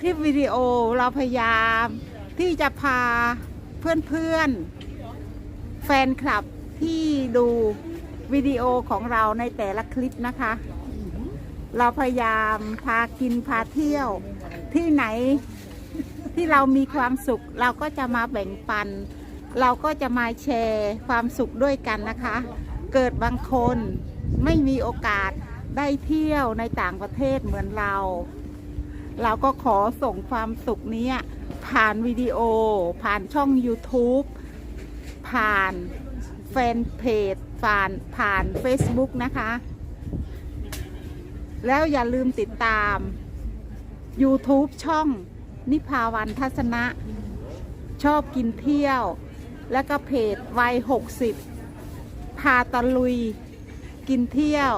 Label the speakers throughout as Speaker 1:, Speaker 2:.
Speaker 1: คลิปวิดีโอเราพยายามที่จะพาเพื่อนๆ แฟนคลับที่ดูวิดีโอของเราในแต่ละคลิปนะคะ เราพยายามพากินพาเที่ยวที่ไหนที่เรามีความสุข เราก็จะมาแบ่งปัน เราก็จะมาแชร์ความสุขด้วยกันนะคะ เกิดบางคนไม่มีโอกาสได้เที่ยวในต่างประเทศเหมือนเรา เราก็ขอส่งความสุขนี้ผ่านวิดีโอ ผ่านช่อง YouTube ผ่านแฟนเพจผ่านผ่าน Facebook นะคะ แล้วอย่าลืมติดตาม YouTube ช่องนิพาวันทัศนะ ชอบกินเที่ยว แล้วก็เพจวัย 60 พาตะลุยกินเที่ยว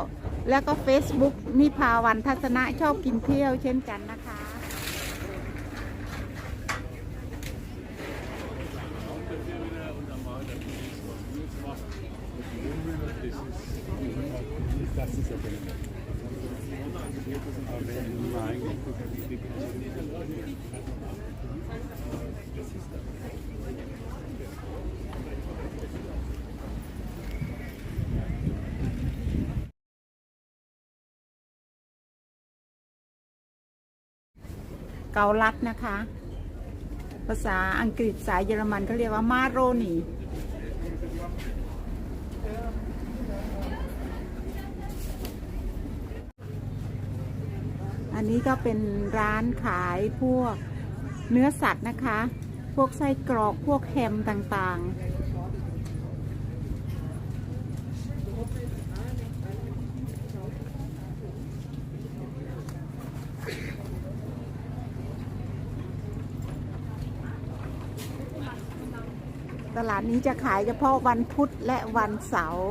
Speaker 1: แล้วก็ Facebook นิพาวันทัศนะชอบกินเที่ยวเช่นกันนะคะ เกาลัดนะคะ ภาษาอังกฤษสายเยอรมันเขาเรียกว่ามาโรนีอันนี้ก็เป็นร้านขายพวกเนื้อสัตว์นะคะ พวกไส้กรอก พวกแฮมต่างๆ ตลาดนี้จะขายเฉพาะวันพุธและวันเสาร์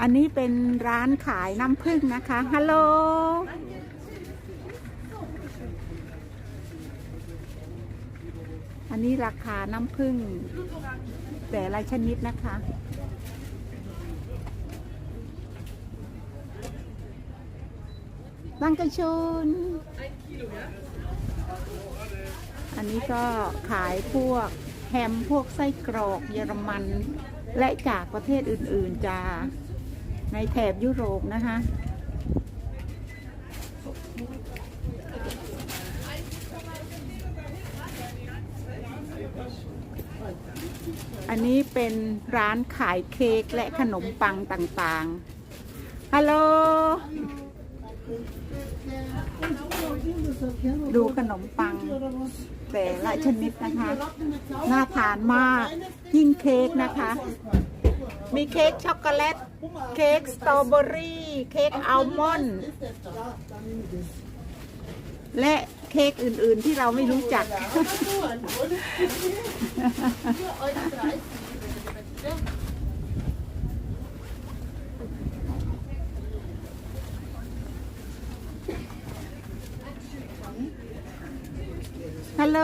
Speaker 1: อันนี้เป็นร้านขายน้ำผึ้งนะคะ ฮัลโหล อันนี้ราคาน้ำผึ้งแต่ละชนิดนะคะ ดังกระชนอันนี้ก็ขายพวกแฮมพวกไส้กรอกเยอรมัน และจากประเทศอื่น ๆจะในแถบยุโรปนะคะอันนี้เป็นร้านขายเค้กและขนมปังต่างๆ ฮัลโหล ดูขนมปัง แต่ละชนิดนะคะ น่าทานมาก ยิ่งเค้กนะคะ มีเค้กช็อกโกแลต เค้กสตรอเบอรี่ เค้กอัลมอนด์ และเค้กอื่นๆที่เราไม่รู้จัก ฮัลโหล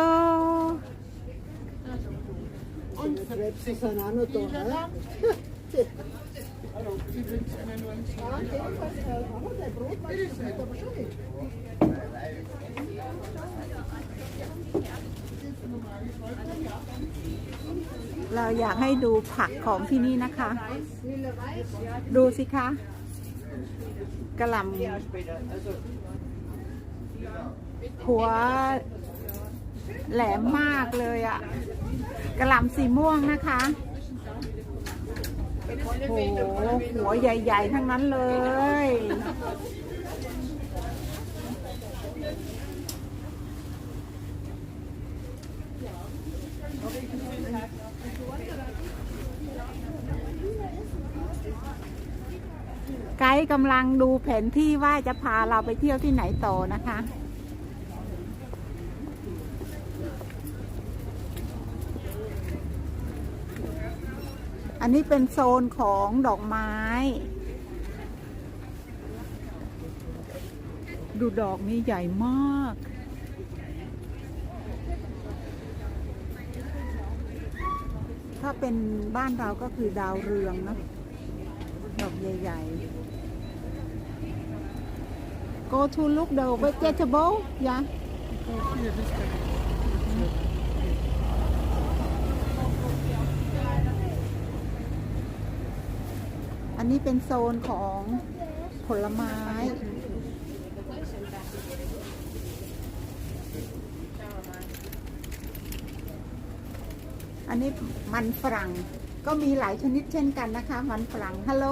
Speaker 1: เราอยากให้ดูผักของที่นี่นะคะ ดูสิคะกระหล่ำหัว แหลมมากเลยอะกระหล่ำสีม่วงนะคะโอ้โหหัวใหญ่ ๆ ทั้งนั้นเลย ไกด์กำลังดูแผนที่ว่าจะพาเราไปเที่ยวที่ไหนต่อนะคะ อันนี้เป็นโซนของดอกไม้ ดูดอกนี้ใหญ่มาก ถ้าเป็นบ้านเราก็คือดาวเรืองนะดอกใหญ่ๆ Go to look the vegetable ย อันนี้เป็นโซนของผลไม้ อันนี้มันฝรั่งก็มีหลายชนิดเช่นกันนะคะ มันฝรั่งฮัลโหล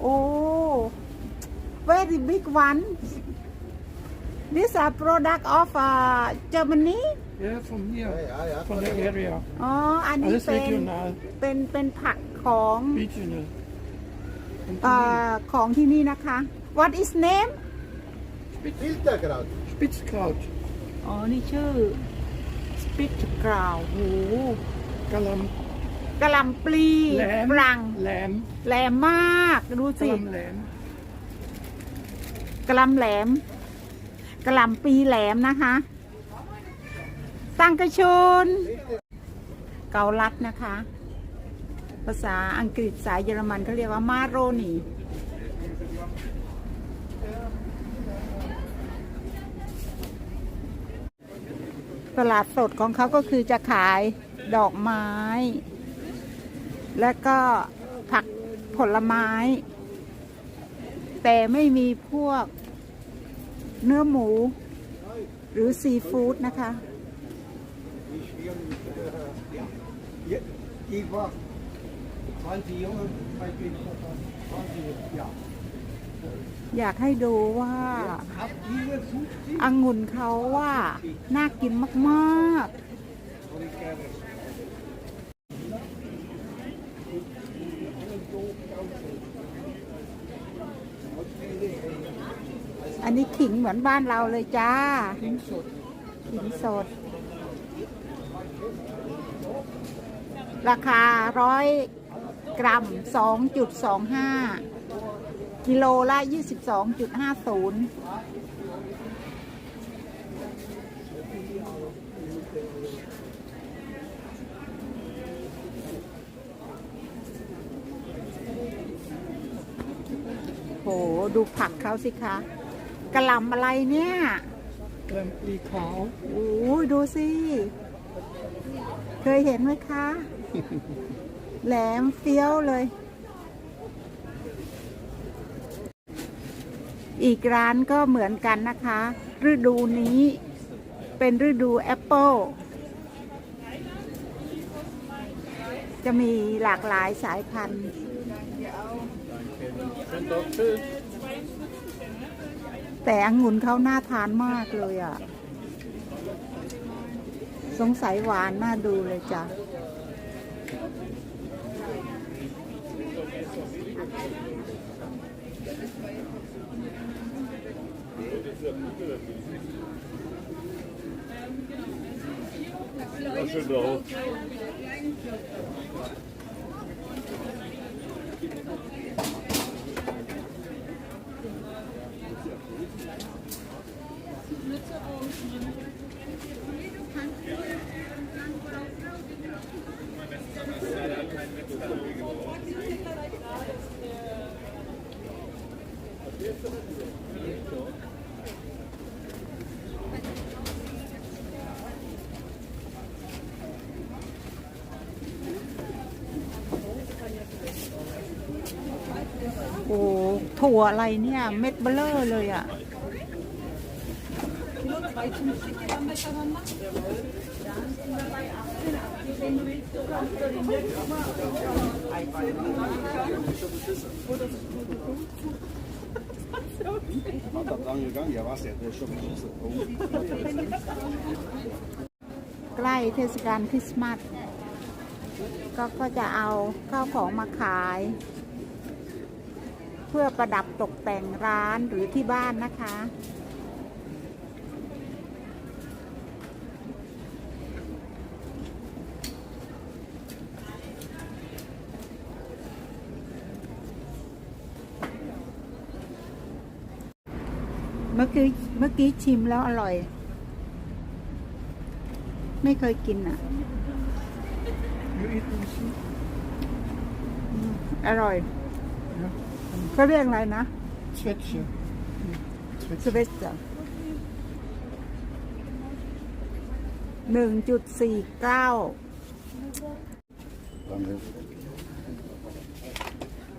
Speaker 1: โอ้ very big one These are product of uh, Germany
Speaker 2: Yeah, from here.
Speaker 3: Ja, ja,
Speaker 2: From the area.
Speaker 1: อ๋อ อันนี้
Speaker 2: Alles
Speaker 1: เป็น
Speaker 2: regional.
Speaker 1: เป็น เป็นผักของ
Speaker 2: Regional. Und
Speaker 1: เอ่อของที่นี่นะคะ What is name
Speaker 3: Filterkraut.
Speaker 2: Spitzkraut,
Speaker 1: อ๋อ นี่ชื่อ Spit กราวโห
Speaker 2: Galam,
Speaker 1: กะหล่ำปลี
Speaker 2: Lamb,
Speaker 1: ฝรั่ง
Speaker 2: Lamb,
Speaker 1: แหลมมาก ดูสิ
Speaker 2: Galam Lamb.
Speaker 1: กะหล่ำแหลมกะหล่ำปลีแหลมนะคะ ตังกระชน เกาลัดนะคะ ภาษาอังกฤษสายเยอรมันเขาเรียกว่ามาโรนีตลาดสดของเขาก็คือจะขายดอกไม้ และก็ผักผลไม้ แต่ไม่มีพวกเนื้อหมู หรือซีฟู้ดนะคะ อยากให้ดูว่า
Speaker 3: Ab hier 50
Speaker 1: องุ่นเขาว่า น่ากินมากๆ อันนี้ขิงเหมือนบ้านเราเลยจ้า
Speaker 2: Kingsot.
Speaker 1: ขิงสด ราคาร้อย กรัม 2.25 กิโลละ 22.50โห ดูผักเขาสิคะกระหล่ำอะไรเนี่ย
Speaker 2: Galam Pli Khao.
Speaker 1: โอ้ยดูสิ เคยเห็นไหมคะ แหลมเฟี้ยวเลย อีกร้านก็เหมือนกันนะคะ ฤดูนี้เป็นฤดูแอปเปิลจะมีหลากหลายสายพันธุ์ แต่องุ่นเขาน่าทานมากเลยอะ สงสัยหวานน่าดูเลยจ้ะ
Speaker 4: Schön drauf.
Speaker 1: โอ้ถั่วอะไรเนี่ย เม็ดเบลอเลยอะ ใกล้เทศกาลคริสต์มาสก็ก็จะเอาข้าวของมาขาย เพื่อประดับตกแต่งร้านหรือที่บ้านนะคะ กี้เมื่อกี้ชิมแล้วอร่อย ไม่เคยกินอะ
Speaker 2: You eat also?
Speaker 1: อร่อย
Speaker 2: Yeah.
Speaker 1: เขาเรียกอะไรนะ
Speaker 2: Zwetsje.
Speaker 1: สเวสเตอร์หนึ่งจุดสี่เก้า
Speaker 5: Danke.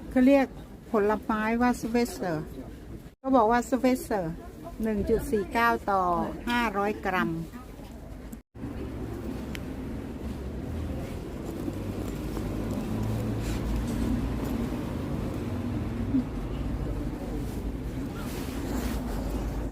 Speaker 1: เขาเรียกผลไม้ว่าสเวสเตอร์เขาบอกว่าสเวสเตอร์ หนึ่งจุดสี่เก้าต่อห้าร้อยกรัม